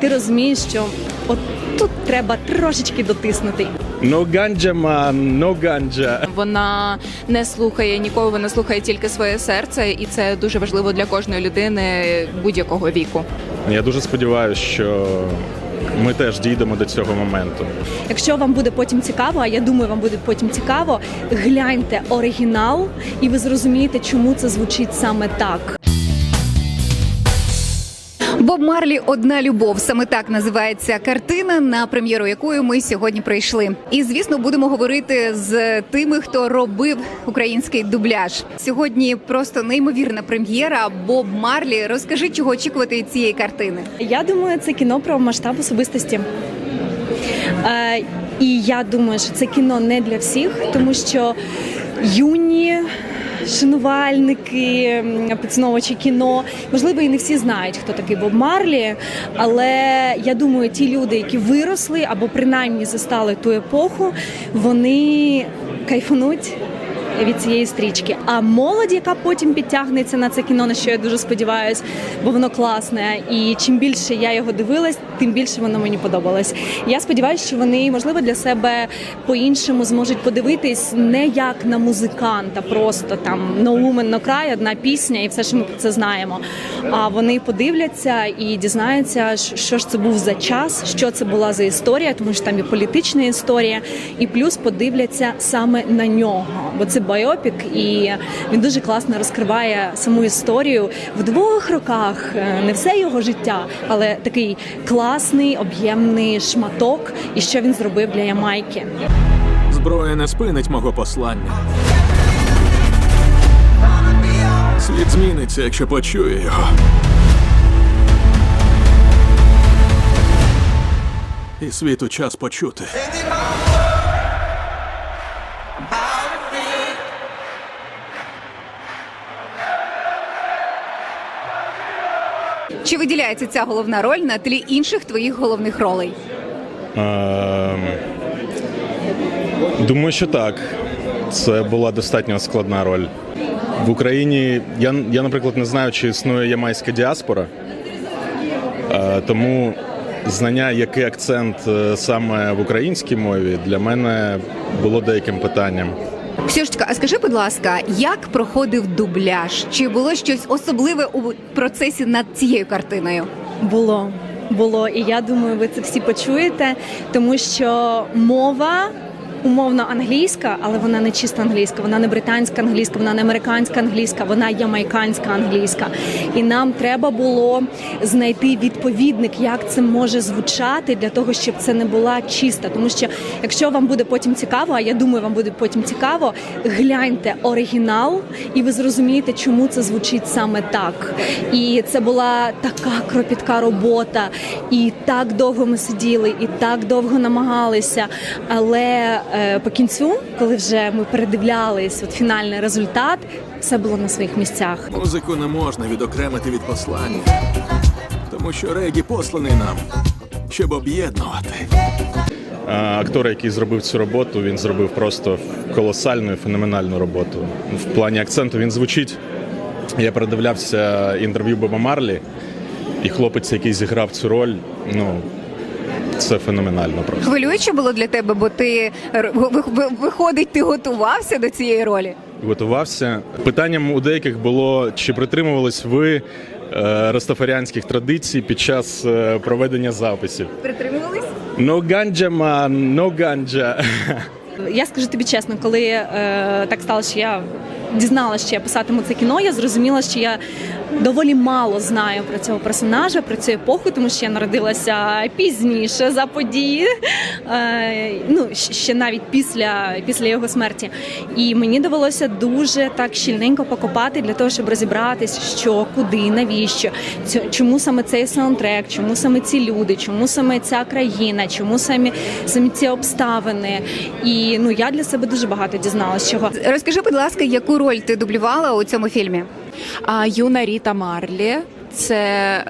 Ти розумієш, що от тут треба трошечки дотиснути. No ganja man, no ganja. Вона не слухає нікого, вона слухає тільки своє серце, і це дуже важливо для кожної людини будь-якого віку. Я дуже сподіваюся, що ми теж дійдемо до цього моменту. Якщо вам буде потім цікаво, а я думаю, вам буде потім цікаво, гляньте оригінал, і ви зрозумієте, чому це звучить саме так. Боб Марлі Одна любов саме так називається картина, на прем'єру якої ми сьогодні прийшли. І звісно, будемо говорити з тими, хто робив український дубляж. Сьогодні просто неймовірна прем'єра. Боб Марлі. Розкажи, чого очікувати цієї картини. Я думаю, це кіно про масштаб особистості. Е, і я думаю, що це кіно не для всіх, тому що юні. Шанувальники, поціновувачі кіно, можливо, і не всі знають, хто такий Боб Марлі. Але я думаю, ті люди, які виросли або принаймні застали ту епоху, вони кайфануть від цієї стрічки. А молодь, яка потім підтягнеться на це кіно, на що я дуже сподіваюся, бо воно класне. І чим більше я його дивилась, тим більше воно мені подобалось. Я сподіваюся, що вони можливо для себе по-іншому зможуть подивитись не як на музиканта, просто там «No Woman, No Cry», одна пісня, і все, що ми про це знаємо. А вони подивляться і дізнаються, що ж це був за час, що це була за історія, тому що там і політична історія, і плюс подивляться саме на нього, бо це байопік, і він дуже класно розкриває саму історію в двох роках, е, не все його життя, але такий класний об'ємний шматок, і що він зробив для Ямайки. Зброя не спинить мого послання. Світ зміниться, якщо почує його. І світу час почути. Чи виділяється ця головна роль на тлі інших твоїх головних ролей? Ем, Думаю, що так. Це була достатньо складна роль. В Україні я, я наприклад, не знаю, чи існує ямайська діаспора, Е, тому знання, який акцент е, саме в українській мові, для мене було деяким питанням. Ксюшечка, а скажи, будь ласка, як проходив дубляж? Чи було щось особливе у процесі над цією картиною? Було. Було, і я думаю, ви це всі почуєте, тому що мова умовно англійська, але вона не чисто англійська, вона не британська англійська, вона не американська англійська, вона ямайканська англійська. І нам треба було знайти відповідник, як це може звучати для того, щоб це не була чиста. Тому що якщо вам буде потім цікаво, а я думаю, вам буде потім цікаво, гляньте оригінал, і ви зрозумієте, чому це звучить саме так. І це була така кропітка робота, і так довго ми сиділи, і так довго намагалися. Але по кінцю, коли вже ми передивлялись от фінальний результат, все було на своїх місцях. Музику не можна відокремити від послання, тому що регі посланий нам, щоб об'єднувати. Актор, який зробив цю роботу, він зробив просто колосальну і феноменальну роботу. В плані акценту він звучить. Я передивлявся інтерв'ю Боба Марлі, і хлопець, який зіграв цю роль, ну це феноменально просто. Хвилююче було для тебе, бо ти виходить, ти готувався до цієї ролі. Готувався. Питанням у деяких було, чи притримувались ви е, растафаріанських традицій під час е, проведення записів. Притримувались? No ganja man, no ganja. Я скажу тобі чесно, коли е, так сталося, що я дізналася, що я писатиму це кіно, я зрозуміла, що я доволі мало знаю про цього персонажа, про цю епоху, тому що я народилася пізніше за події, е, ну ще навіть після, після його смерті. І мені довелося дуже так щільненько покопати для того, щоб розібратись, що, куди, навіщо, чому саме цей саундтрек, чому саме ці люди, чому саме ця країна, чому самі, самі ці обставини. І ну я для себе дуже багато дізналась чого. Розкажи, будь ласка, яку роль ти дублювала у цьому фільмі? А юна Ріта Марлі. Це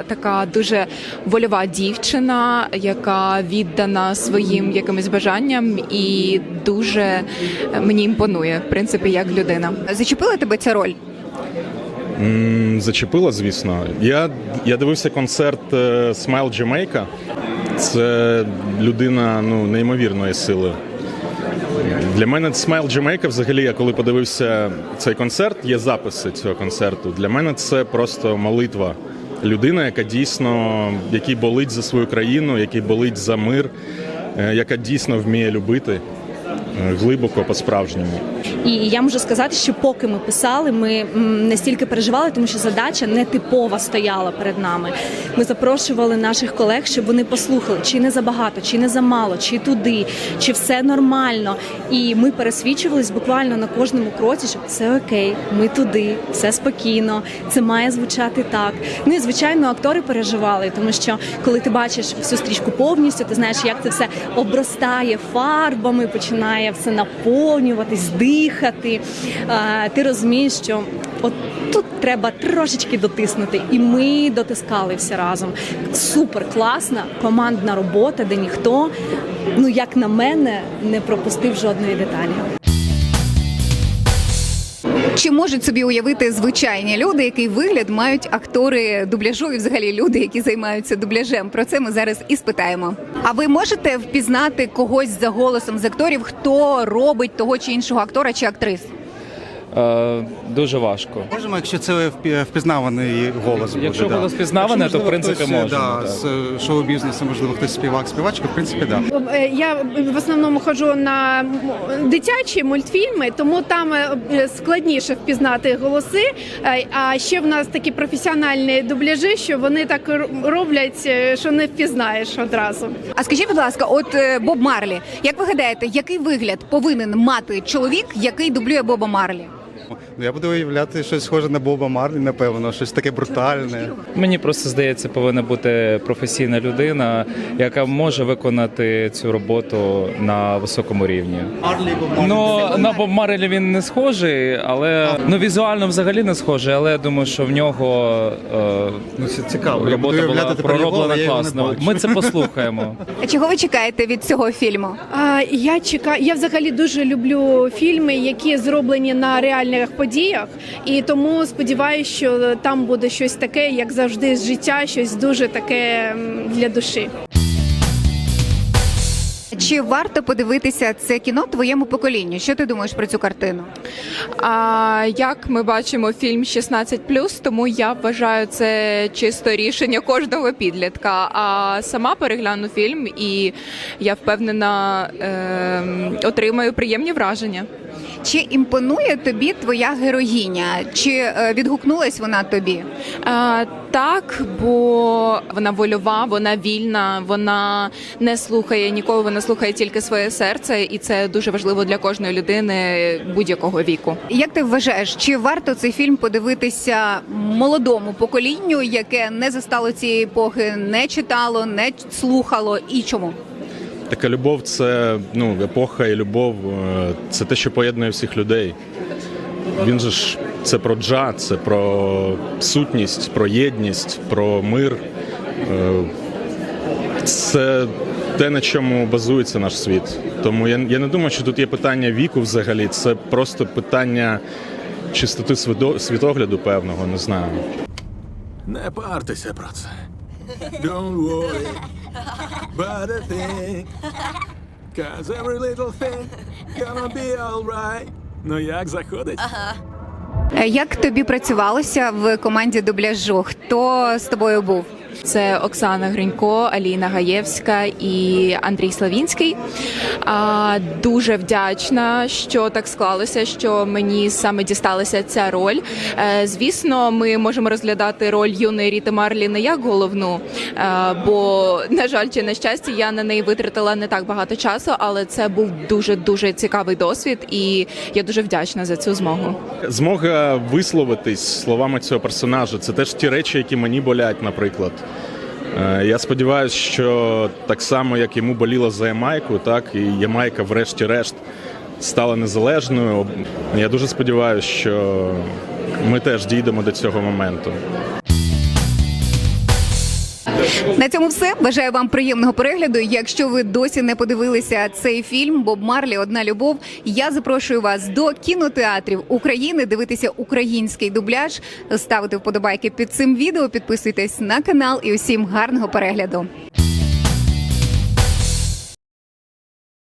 така дуже вольова дівчина, яка віддана своїм якимось бажанням і дуже мені імпонує, в принципі, як людина. Зачепила тебе ця роль? М, Зачепило, звісно. Я, я дивився концерт е, Smile Jamaica. Це людина ну, неймовірної сили. Для мене Smile Jamaica, взагалі, я коли подивився цей концерт, є записи цього концерту. Для мене це просто молитва. Людина, яка дійсно який болить за свою країну, який болить за мир, е, яка дійсно вміє любити глибоко по-справжньому. І я можу сказати, що поки ми писали, ми м, не стільки переживали, тому що задача не типова стояла перед нами. Ми запрошували наших колег, щоб вони послухали, чи не забагато, чи не замало, чи туди, чи все нормально. І ми пересвідчувались буквально на кожному кроці, що все окей, ми туди, все спокійно, це має звучати так. Ну і звичайно, актори переживали, тому що коли ти бачиш всю стрічку повністю, ти знаєш, як це все обростає фарбами, починає все наповнюватись, дихати. Ти розумієш, що от тут треба трошечки дотиснути, і ми дотискали все разом. Супер класна командна робота, де ніхто, ну як на мене, не пропустив жодної деталі. Чи можуть собі уявити звичайні люди, який вигляд мають актори дубляжу і взагалі люди, які займаються дубляжем? Про це ми зараз і спитаємо. А ви можете впізнати когось за голосом з акторів, хто робить того чи іншого актора чи актрис? Е, дуже важко. Можемо, якщо це впі- впізнаваний голос буде. Якщо да. голос впізнаваний, Якщо, то, в принципі, хтось, е, можемо, Да, так. з е, шоу-бізнесу, можливо, хтось співак, співачка, в принципі, так. Да. Е, Я в основному ходжу на дитячі мультфільми, тому там е, складніше впізнати голоси. Е, А ще в нас такі професіональні дубляжі, що вони так р- роблять, е, що не впізнаєш одразу. А скажіть, будь ласка, от е, Боб Марлі, як ви гадаєте, який вигляд повинен мати чоловік, який дублює Боба Марлі? Ну, я буду уявляти щось схоже на Боба Марлі, напевно, щось таке брутальне. Мені просто здається, повинна бути професійна людина, яка може виконати цю роботу на високому рівні. Марлі, Ну на Боб Марелі він не схожий, але ну візуально взагалі не схожий. Але я думаю, що в нього е, Ну, це цікаво. Я буду робота була тепер його, пророблена але я його не класно. бачу. Ми це послухаємо. А чого ви чекаєте від цього фільму? А, я чекаю. Я взагалі дуже люблю фільми, які зроблені на реальних подіях, і тому сподіваюся, що там буде щось таке, як завжди, з життя, щось дуже таке для душі. Чи варто подивитися це кіно твоєму поколінню? Що ти думаєш про цю картину? А як ми бачимо фільм 16+, тому я вважаю це чисто рішення кожного підлітка. А сама перегляну фільм, і я впевнена ем, отримаю приємні враження. Чи імпонує тобі твоя героїня? Чи е, відгукнулась вона тобі? А, так, бо вона вольова, вона вільна, вона не слухає нікого, вона слухає тільки своє серце, і це дуже важливо для кожної людини будь-якого віку. Як ти вважаєш, чи варто цей фільм подивитися молодому поколінню, яке не застало цієї епохи, не читало, не слухало і чому? Така любов це ну, епоха і любов е, це те, що поєднує всіх людей. Він же ж це про джа, це про сутність, про єдність, про мир. Е, Це те, на чому базується наш світ. Тому я, я не думаю, що тут є питання віку взагалі. Це просто питання чистоти світогляду певного, не знаю. Не партеся про це. Don't worry about a thing. Cause every little thing gonna be alright. Ну як заходить? Е, Як тобі працювалося в команді дубляжу? Хто з тобою був? Це Оксана Гринько, Аліна Гаєвська і Андрій Славінський. А, дуже вдячна, що так склалося, що мені саме дісталася ця роль. Е, звісно, ми можемо розглядати роль юної Ріти Марлі не як головну, е, бо, на жаль, чи на щастя, я на неї витратила не так багато часу, але це був дуже дуже цікавий досвід, і я дуже вдячна за цю змогу. Змога висловитись словами цього персонажа це теж ті речі, які мені болять, наприклад. Е, Я сподіваюся, що так само, як йому боліло за Ямайку, так і Ямайка, врешті-решт, стала незалежною. Я дуже сподіваюся, що ми теж дійдемо до цього моменту. На цьому все. Бажаю вам приємного перегляду. Якщо ви досі не подивилися цей фільм Боб Марлі Одна любов. Я запрошую вас до кінотеатрів України дивитися український дубляж, ставити вподобайки під цим відео, підписуйтесь на канал і усім гарного перегляду.